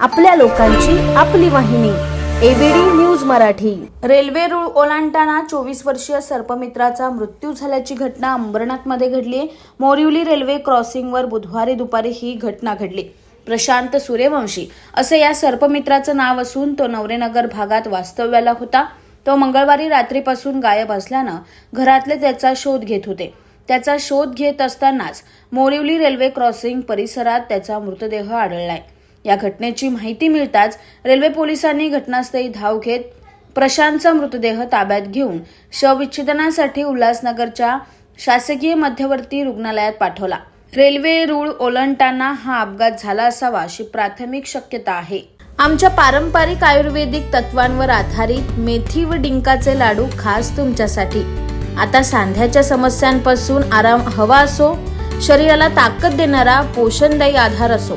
आपल्या लोकांची आपली वाहिनी एबीडी न्यूज मराठी. रेल्वे रूळ ओलांडताना चोवीस वर्षीय सर्पमित्राचा मृत्यू झाल्याची घटना अंबरनाथमध्ये घडली मोरिवली रेल्वे क्रॉसिंगवर बुधवारी दुपारी ही घटना घडली. प्रशांत सूर्यवंशी असे या सर्पमित्राचं नाव असून तो नवरेनगर भागात वास्तव्याला होता. तो मंगळवारी रात्रीपासून गायब असल्यानं घरातले त्याचा शोध घेत होते. त्याचा शोध घेत असतानाच मोरिवली रेल्वे क्रॉसिंग परिसरात त्याचा मृतदेह आढळलाय. या घटनेची माहिती मिळताच रेल्वे पोलिसांनी घटनास्थळी धाव घेत प्रशांतचा मृतदेह ताब्यात घेऊन शवविच्छेदनासाठी उल्हासनगरच्या शासकीय मध्यवर्ती रुग्णालयात पाठवला. रेल्वे रूळ ओलांडताना हा अपघात झाला असावा अशी प्राथमिक शक्यता आहे. आमच्या पारंपरिक आयुर्वेदिक तत्वांवर आधारित मेथी व डिंकाचे लाडू खास तुमच्यासाठी. आता सांध्याच्या समस्यांपासून आराम हवा असो शरीराला ताकद देणारा पोषणदायी आधार असो.